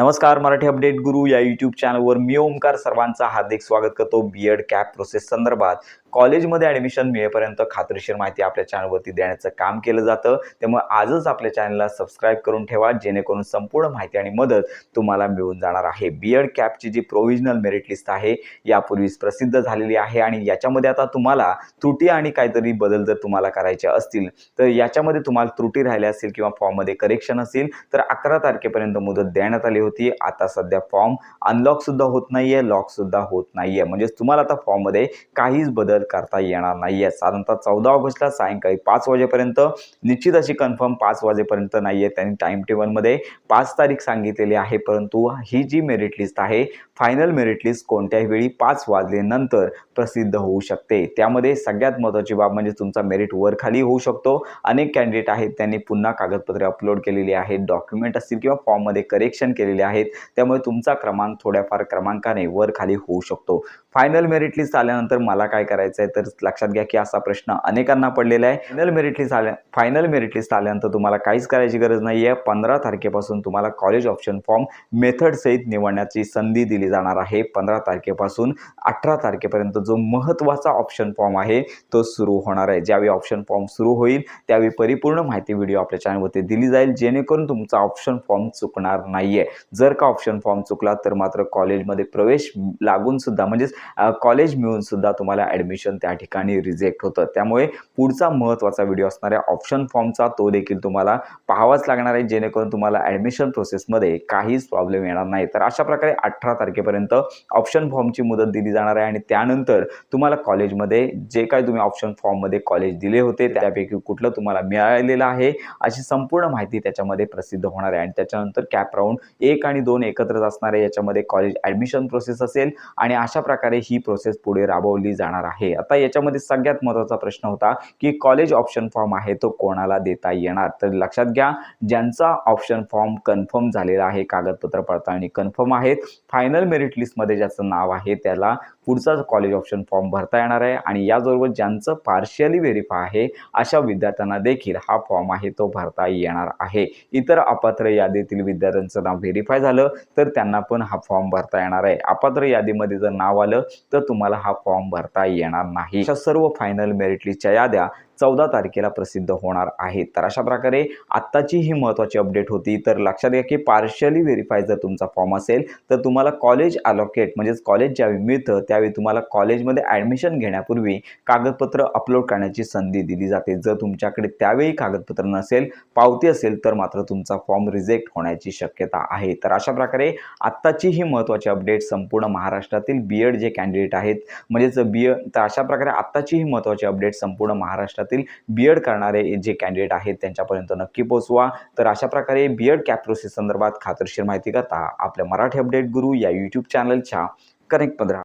नमस्कार मराठी अपडेट गुरु या यूट्यूब चॅनलवर मी ओमकार सर्वांचा हार्दिक स्वागत करतो. बी एड कॅप प्रोसेस संदर्भात कॉलेजमध्ये ॲडमिशन मिळेपर्यंत खात्रीशीर माहिती आपल्या चॅनलवरती देण्याचं काम केलं जातं. त्यामुळे आजच आपल्या चॅनलला सबस्क्राईब करून ठेवा जेणेकरून संपूर्ण माहिती आणि मदत तुम्हाला मिळून जाणार आहे. बी एड कॅपची जी प्रोव्हिजनल मेरिट लिस्ट आहे यापूर्वीच प्रसिद्ध झालेली आहे आणि याच्यामध्ये आता तुम्हाला त्रुटी आणि काहीतरी बदल जर तुम्हाला करायचे असतील तर याच्यामध्ये तुम्हाला त्रुटी राहिल्या असतील किंवा फॉर्ममध्ये करेक्शन असेल तर अकरा तारखेपर्यंत मुदत देण्यात आली होती. आता सध्या फॉर्म अनलॉकसुद्धा होत नाही आहे लॉकसुद्धा होत नाही आहे म्हणजेच तुम्हाला आता फॉर्ममध्ये काहीच बदल करता येणार नाहीये. साधारणतः चौदा ऑगस्टला सायंकाळी पाच वाजेपर्यंत निश्चित अशी कन्फर्म पाच वाजेपर्यंत नाहीये. त्यांनी टाइम टेबलमध्ये पाच तारीख सांगितलेली आहे परंतु ही जी मेरिट लिस्ट आहे फायनल मेरिट लिस्ट कोणत्याही वेळी पाच वाजल्यानंतर प्रसिद्ध होऊ शकते. त्यामध्ये सगळ्यात महत्त्वाची बाब म्हणजे तुमचा मेरिट वर खाली होऊ शकतो. अनेक कॅन्डिडेट आहेत त्यांनी पुन्हा कागदपत्रे अपलोड केलेली आहेत डॉक्युमेंट असतील किंवा फॉर्ममध्ये करेक्शन केलेले आहेत. त्यामुळे तुमचा क्रमांक थोड्याफार क्रमांकाने वर खाली होऊ शकतो. फायनल मेरिट लिस्ट आल्यानंतर मला काय करायचं आहे तर लक्षात घ्या की असा प्रश्न अनेकांना पडलेला आहे. फायनल मेरिट लिस्ट आल्या फायनल मेरिट लिस्ट आल्यानंतर तुम्हाला काहीच करायची गरज नाही आहे पंधरा तारखेपासून तुम्हाला कॉलेज ऑप्शन फॉर्म मेथडसहित निवडण्याची संधी दिली जाणार आहे. पंधरा तारखेपासून अठरा तारखेपर्यंत जो महत्त्वाचा ऑप्शन फॉर्म आहे तो सुरू होणार आहे. ज्यावेळी ऑप्शन फॉर्म सुरू होईल त्यावेळी परिपूर्ण माहिती व्हिडिओ आपल्या चॅनलवरती दिली जाईल. जेणेकरून तुमचा ऑप्शन फॉर्म चुकणार नाहीये. जर का ऑप्शन फॉर्म चुकला तर मात्र कॉलेजमध्ये प्रवेश लागून सुद्धा म्हणजेच कॉलेज मिळून सुद्धा तुम्हाला ॲडमिशन त्या ठिकाणी रिजेक्ट होतं. त्यामुळे पुढचा महत्त्वाचा व्हिडिओ असणाऱ्या ऑप्शन फॉर्मचा तो देखील तुम्हाला पाहावाच लागणार आहे. जेणेकरून तुम्हाला ॲडमिशन प्रोसेसमध्ये काहीच प्रॉब्लेम येणार नाही. तर अशा प्रकारे अठरा तारखेपर्यंत ऑप्शन फॉर्मची मुदत दिली जाणार आहे आणि त्यानंतर तुम्हाला कॉलेजमध्ये जे काय तुम्ही ऑप्शन फॉर्ममध्ये कॉलेज दिले होते त्यापैकी कुठलं तुम्हाला मिळालेलं आहे अशी संपूर्ण माहिती त्याच्यामध्ये प्रसिद्ध होणार आहे. आणि त्याच्यानंतर कॅप राऊंड एक आणि दोन एकत्रच असणार आहे. याच्यामध्ये कॉलेज ॲडमिशन प्रोसेस असेल आणि अशा प्रकारे ही प्रोसेस पुढे राबवली जाणार आहे. आता याच्यामध्ये सगळ्यात महत्त्वाचा प्रश्न होता की कॉलेज ऑप्शन फॉर्म आहे तो कोणाला देता येणार? तर लक्षात घ्या ज्यांचा ऑप्शन फॉर्म कन्फर्म झालेला आहे कागदपत्र पडताळणी कन्फर्म आहेत फायनल मेरिट लिस्टमध्ये ज्याचं नाव आहे त्याला पुढचा कॉलेज ऑप्शन फॉर्म भरता येणार आहे आणि याचबरोबर ज्यांचं पार्शियली व्हेरीफाय आहे अशा विद्यार्थ्यांना देखील हा फॉर्म आहे तो भरता येणार आहे. इतर अपात्र यादीतील विद्यार्थ्यांचं नाव व्हेरीफाय झालं तर त्यांना पण हा फॉर्म भरता येणार आहे. अपात्र यादीमध्ये जर नाव आलं तर तुम्हाला हा फॉर्म भरता येणार नाही. अशा सर्व फायनल मेरिट लिस्टच्या याद्या चौदा तारखेला प्रसिद्ध होणार आहेत तर अशा प्रकारे आत्ताची ही महत्त्वाची अपडेट होती. तर लक्षात घ्या की पार्शली व्हेरीफाय जर तुमचा फॉर्म असेल तर तुम्हाला कॉलेज अलोकेट म्हणजेच कॉलेज ज्यावेळी मिळतं त्यावेळी तुम्हाला कॉलेजमध्ये ॲडमिशन घेण्यापूर्वी कागदपत्र अपलोड करण्याची संधी दिली जाते. जर तुमच्याकडे त्यावेळी कागदपत्र नसेल पावती असेल तर मात्र तुमचा फॉर्म रिजेक्ट होण्याची शक्यता आहे. तर अशा प्रकारे आत्ताची ही महत्त्वाची अपडेट संपूर्ण महाराष्ट्रातील बी एड जे कॅन्डिडेट आहेत म्हणजेच बी एड तर अशा प्रकारे आत्ताची ही महत्त्वाची अपडेट संपूर्ण महाराष्ट्रात महाराष्ट्रातील बी एड करणारे जे कॅन्डिडेट आहेत त्यांच्यापर्यंत नक्की पोहोचवा. तर अशा प्रकारे बी एड कॅप संदर्भात खात्रीशीर माहिती करता आपल्या मराठी अपडेट गुरु या यूट्यूब चॅनलच्या कनेक्ट पंधरा.